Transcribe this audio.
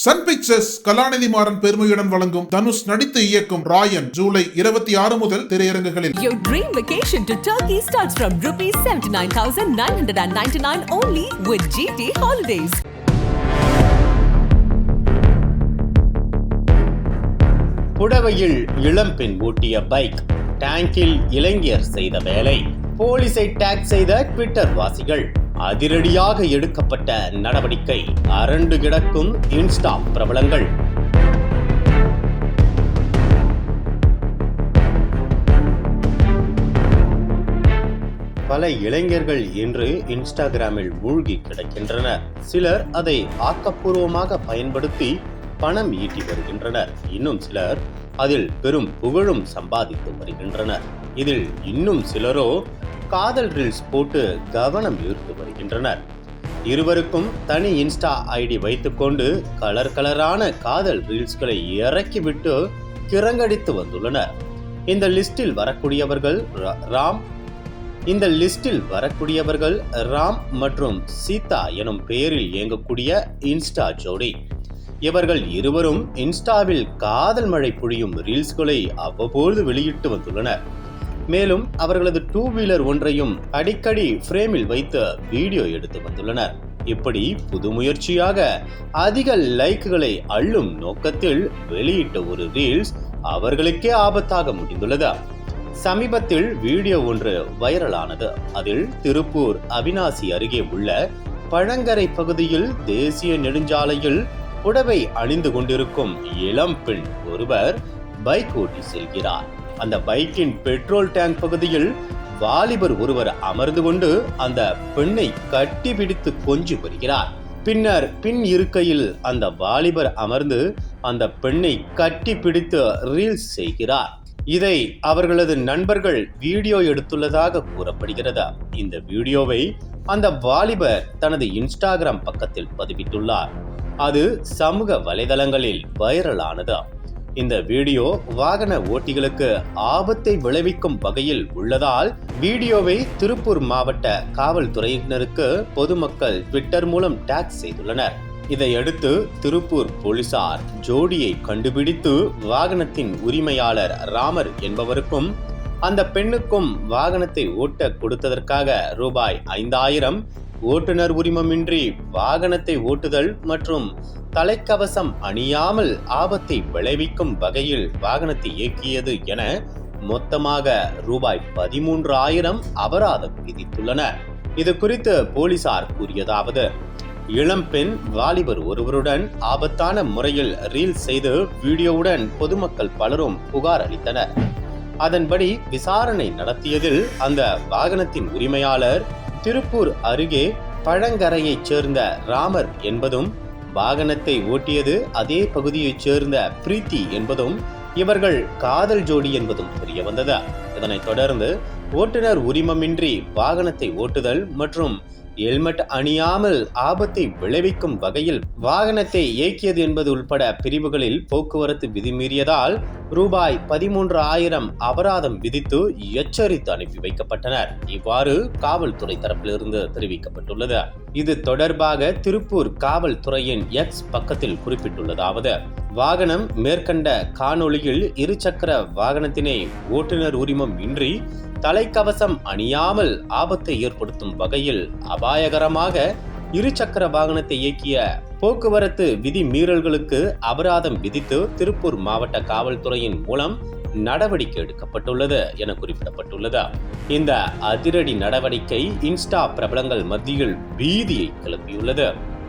Sun pictures கலாநிதி மாறன் பெருமையுடன் வழங்கும் தனுஷ் நடித்து இயக்கும் ராயன் ஜூலை இருபத்தி ஆறு முதல் திரையரங்குகளில் Your dream vacation to Turkey starts from rupees 79,999 only with GT Holidays. புடவையில் இளம்பெண் ஓட்டிய பைக் டேங்கில் இளைஞர் செய்த வேலை. போலீஸை டேக் செய்த ட்விட்டர் வாசிகள். அதிரடியாக எடுக்கப்பட்ட நடவடிக்கை அரண்டு கிடக்கும் இன்ஸ்டா பிரபலங்கள். பல இளைஞர்கள் இன்று இன்ஸ்டாகிராமில் மூழ்கி கிடக்கின்றனர். சிலர் அதை ஆக்கப்பூர்வமாக பயன்படுத்தி பணம் ஈட்டி வருகின்றனர். இன்னும் சிலர் அதில் பெரும் புகழும் சம்பாதித்து வருகின்றனர். இதில் இன்னும் சிலரோ காதல் ரீல்ஸ் போட்டு கவனம் ஈர்த்து வருகின்றனர். இருவருக்கும் தனி இன்ஸ்டா ஐடி வைத்துக்கொண்டு கலர் கலரான காதல் ரீல்ஸ்களை இறக்கிவிட்டு கிறங்கடித்து வந்துள்ளனர். இந்த லிஸ்டில் வரக்கூடியவர்கள் ரா- ராம். இந்த லிஸ்டில் வரக்கூடியவர்கள் ராம் மற்றும் சீதா எனும் பெயரில் இயங்கக்கூடிய இன்ஸ்டா ஜோடி. இவர்கள் இருவரும் இன்ஸ்டாவில் காதல் மழை பொழியும் ரீல்ஸ்களை அவ்வப்போது வெளியிட்டு வந்துள்ளனர். மேலும் அவர்களது டூ வீலர் ஒன்றையும் அடிக்கடி ஃப்ரேமில் வைத்து வீடியோ எடுத்து வந்துள்ளனர். இப்படி புது முயற்சியாக அதிக லைக்குகளை அள்ளும் நோக்கத்தில் வெளியிட்ட ஒரு ரீல்ஸ் அவர்களுக்கே ஆபத்தாக முடிந்துள்ளது. சமீபத்தில் வீடியோ ஒன்று வைரலானது. அதில் திருப்பூர் அவினாசி அருகே உள்ள பழங்கரை பகுதியில் தேசிய நெடுஞ்சாலையில் புடவை அணிந்து கொண்டிருக்கும் இளம் பெண் ஒருவர் பைக் ஓட்டி செல்கிறார். அந்த பைக்கின் பெட்ரோல் டேங்க் பகுதியில் வாலிபர் ஒருவர் அமர்ந்து கொண்டு அந்த பெண்ணை கட்டி பிடித்து கொஞ்சி வருகிறார். பின்னர் பின் இருக்கையில் அந்த வாலிபர் அமர்ந்து அந்த பெண்ணை கட்டி பிடித்து ரீல்ஸ் செய்கிறார். இதை அவர்களது நண்பர்கள் வீடியோ எடுத்துள்ளதாக கூறப்படுகிறது. இந்த வீடியோவை அந்த வாலிபர் தனது இன்ஸ்டாகிராம் பக்கத்தில் பதிவிட்டுள்ளார். அது சமூக வலைதளங்களில் வைரலானது. இந்த வீடியோ வாகன ஓட்டிகளுக்கு ஆபத்தை விளைவிக்கும் வகையில் உள்ளதால் வீடியோவை திருப்பூர் மாவட்ட காவல்துறையினருக்கு பொதுமக்கள் ட்விட்டர் மூலம் டேக் செய்துள்ளனர். இதையடுத்து திருப்பூர் போலீசார் ஜோடியை கண்டுபிடித்து வாகனத்தின் உரிமையாளர் ராமர் என்பவருக்கும் அந்த பெண்ணுக்கும் வாகனத்தை ஓட்ட கொடுத்ததற்காக ரூபாய் ஐந்தாயிரம் ஓட்டுநர் உரிமமின்றி வாகனத்தை ஓட்டுதல் மற்றும் தலைக்கவசம் அணியாமல் ஆபத்தை விளைவிக்கும் வகையில் வாகனத்தை இயக்கியது என மொத்தமாக ரூபாய் பதிமூன்று ஆயிரம் அபராதம் விதித்துள்ளனர் இது குறித்து போலீசார் கூறியதாவது இளம்பெண் வாலிபர் ஒருவருடன் ஆபத்தான முறையில் ரீல் செய்து வீடியோவுடன் பொதுமக்கள் பலரும் புகார் அளித்தனர். அதன்படி விசாரணை நடத்தியதில் அந்த வாகனத்தின் உரிமையாளர் திருப்பூர் அருகே பழங்கரையைச் சேர்ந்த ராமர் என்பதும் வாகனத்தை ஓட்டியது அதே பகுதியைச் சேர்ந்த பிரீத்தி என்பதும் இவர்கள் காதல் ஜோடி என்பதும் தெரிய வந்தது. இதனைத் தொடர்ந்து ஓட்டுநர் உரிமமின்றி வாகனத்தை ஓட்டுதல் மற்றும் ஹெல்மெட் அணியாமல் ஆபத்தை விளைவிக்கும் வகையில் வாகனத்தை இயக்கியது என்பது உள்பட பிரிவுகளில் போக்குவரத்து விதிமீறியதால் ரூபாய் பதிமூன்று ஆயிரம் அபராதம் விதித்து எச்சரித்து அனுப்பி வைக்கப்பட்டனர். இவ்வாறு காவல்துறை தரப்பிலிருந்து தெரிவிக்கப்பட்டுள்ளது. இது தொடர்பாக திருப்பூர் காவல்துறையின் எக்ஸ் பக்கத்தில் குறிப்பிட்டுள்ளதாவது. வாகனம் மேற்கண்ட காணொளியில் இருசக்கர வாகனத்தினை ஓட்டுநர் உரிமம் இன்றி தலைக்கவசம் அணியாமல் ஆபத்தை ஏற்படுத்தும் வகையில் அபாயகரமாக இருசக்கர வாகனத்தை இயக்கிய போக்குவரத்து விதி மீறல்களுக்கு அபராதம் விதித்து திருப்பூர் மாவட்ட காவல்துறையின் மூலம் நடவடிக்கை எடுக்கப்பட்டுள்ளது என குறிப்பிடப்பட்டுள்ளது. இந்த அதிரடி நடவடிக்கை இன்ஸ்டா பிரபலங்கள் மத்தியில் பீதியை கிளப்பியுள்ளது.